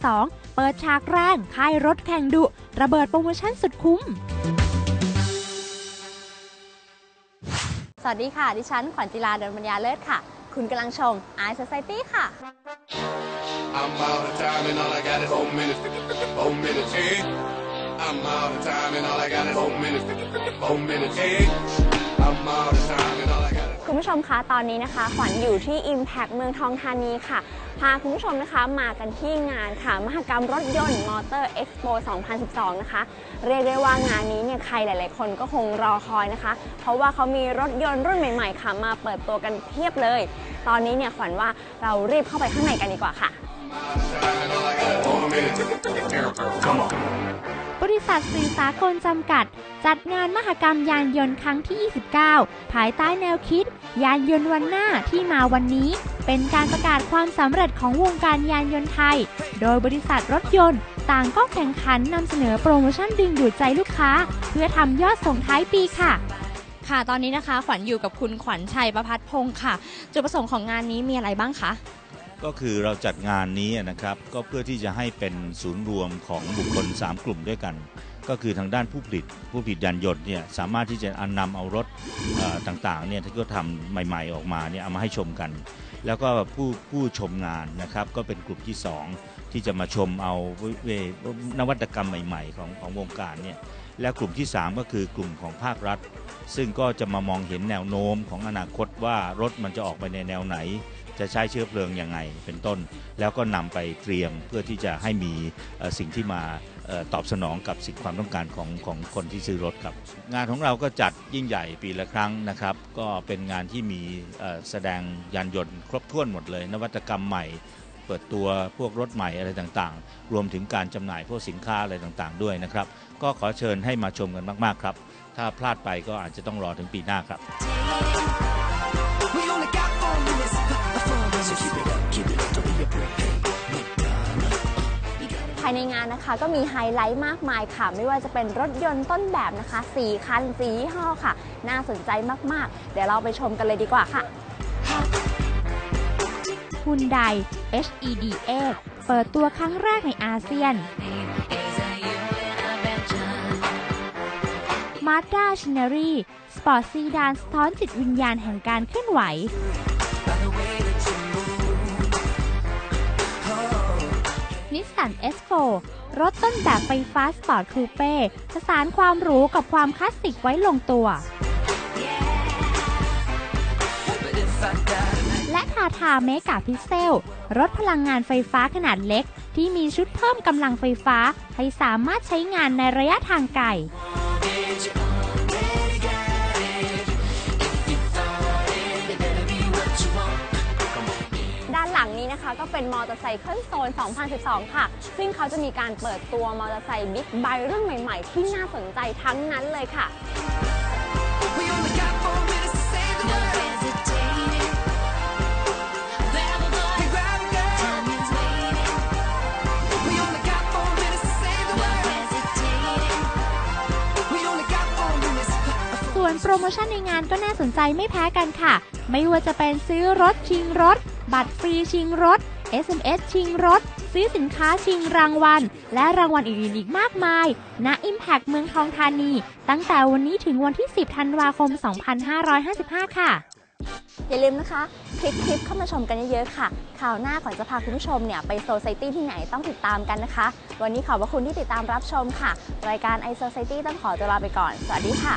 2012 เปิดฉากแรงค่ายรถแข่งดุ ระเบิดโปรโมชั่นสุดคุ้ม สวัสดีค่ะ ดิฉันขวัญจิลาเดินปัญญาเลิศค่ะ คุณกำลังชม i Society ค่ะ I'm out of time and all I got is four minutes. Four minutes, yeah. I'm out of time and all I got is four minutes. Four minutes, yeah. I'm out of time and all I got is คุณผู้ชมคะ ตอนนี้นะคะ ขวัญอยู่ที่ Impact เมืองทองธานีค่ะ พาคุณผู้ชมนะคะมากันที่งานค่ะ มหกรรมรถยนต์มอเตอร์เอ็กซ์โป2012 นะคะ เรียกได้ว่างานนี้เนี่ยใครหลาย ๆ คนก็คงรอคอยนะคะ เพราะว่าเขามีรถยนต์รุ่นใหม่ ๆ ค่ะ มาเปิดตัวกันเพียบเลย ตอนนี้เนี่ยขวัญว่าเรารีบเข้าไปข้างในกันดีกว่าค่ะ Come on. บริษัทสื่อสากลจำกัด จัดงานมหกรรมยานยนต์ครั้งที่ 29 ภายใต้แนวคิด ยานยนต์วันหน้าที่มาวันนี้ เป็นการประกาศความสำเร็จของวงการยานยนต์ไทย โดยบริษัทรถยนต์ ต่างก็แข่งขันนำเสนอโปรโมชั่นดึงดูดใจลูกค้า เพื่อทำยอดส่งท้ายปีค่ะค่ะ ตอนนี้นะคะ ขวัญอยู่กับคุณขวัญชัยประพัฒพงศ์ค่ะ จุดประสงค์ของงานนี้มีอะไรบ้างคะ ก็คือเราจัดงานนี้นะครับก็เพื่อที่จะให้เป็นศูนย์รวมของบุคคล 3 กลุ่มด้วยกัน ก็คือทางด้านผู้ผลิตผู้ผลิตยานยนต์เนี่ยสามารถที่จะนำเอารถต่างๆเนี่ยที่เขาทำใหม่ ๆ ออกมาเนี่ยเอามาให้ชมกัน แล้วก็ผู้ผู้ชมงานนะครับก็เป็นกลุ่มที่ 2 ที่จะมาชมเอาเวนวัตกรรมใหม่ๆ ของของวงการเนี่ยและกลุ่มที่ 3 ก็คือกลุ่มของภาครัฐ ซึ่งก็จะมามองเห็นแนวโน้มของอนาคตว่ารถมันจะออกไปในแนวไหนจะใช้เชื้อเพลิงยังไงเป็นต้น แล้วก็นำไปเตรียมเพื่อที่จะให้มีสิ่งที่มาตอบสนองกับสิ่งความต้องการของของคนที่ซื้อรถครับ งานของเราก็จัดยิ่งใหญ่ปีละครั้งนะครับ ก็เป็นงานที่มีแสดงยานยนต์ครบถ้วนหมดเลย นวัตกรรมใหม่เปิดตัวพวกรถใหม่อะไรต่างๆ รวมถึงการจำหน่ายพวกสินค้าอะไรต่างๆ ด้วยนะครับ ก็ขอเชิญให้มาชมกันมากๆครับ ถ้าพลาดไปก็อาจจะต้องรอถึงปีหน้าครับ ภายในงานนะคะก็มีไฮไลท์มากมายค่ะ ไม่ว่าจะเป็นรถยนต์ต้นแบบนะคะ4คันสี่ห้อค่ะ น่าสนใจมากๆ เดี๋ยวเราไปชมกันเลยดีกว่าค่ะฮุนได HED 8เปิดตัวครั้งแรกในอาเซียน Mazda Chinery สปอร์ตซีดานสะท้อนจิตวิญญาณแห่งการเคลื่อนไหว นิสสัน S4 รถต้นแบบไฟฟ้าสปอร์ตคูเป้ผสานความหรูกับความคลาสสิกไว้ลงตัว และทาทาเมกาพิเซล รถพลังงานไฟฟ้าขนาดเล็ก ที่มีชุดเพิ่มกำลังไฟฟ้า ให้สามารถใช้งานในระยะทางไกล นะคะก็เป็นมอเตอร์ไซค์เครื่องโซน 2012 ค่ะ ซึ่งเขาจะมีการเปิดตัวมอเตอร์ไซค์บิ๊กไบค์รุ่นใหม่ ๆ ที่น่าสนใจทั้งนั้นเลยค่ะ We only got นโปรโมชั่นในงานก็น่าสนใจไม่แพ้กันค่ะ ไม่ว่าจะเป็นซื้อรถชิงรถ บัตรฟรีชิงรถ SMS ชิงรถ ซื้อสินค้าชิงรางวัล และรางวัลอื่นๆอีกมากมาย ณ Impact เมืองทองธานี ตั้งแต่วันนี้ถึงวันที่ 10 ธันวาคม 2555 ค่ะ อย่าลืมนะคะ คลิกคลิปเข้ามาชมกันเยอะๆค่ะ ข่าวหน้าขวัญจะพาคุณผู้ชมเนี่ย ไปโซซตี้ที่ไหนต้องติดตามกันนะคะ วันนี้ขอบพระคุณที่ติดตามรับชมค่ะ รายการ i Society ต้องขอตัวลาไปก่อน สวัสดีค่ะ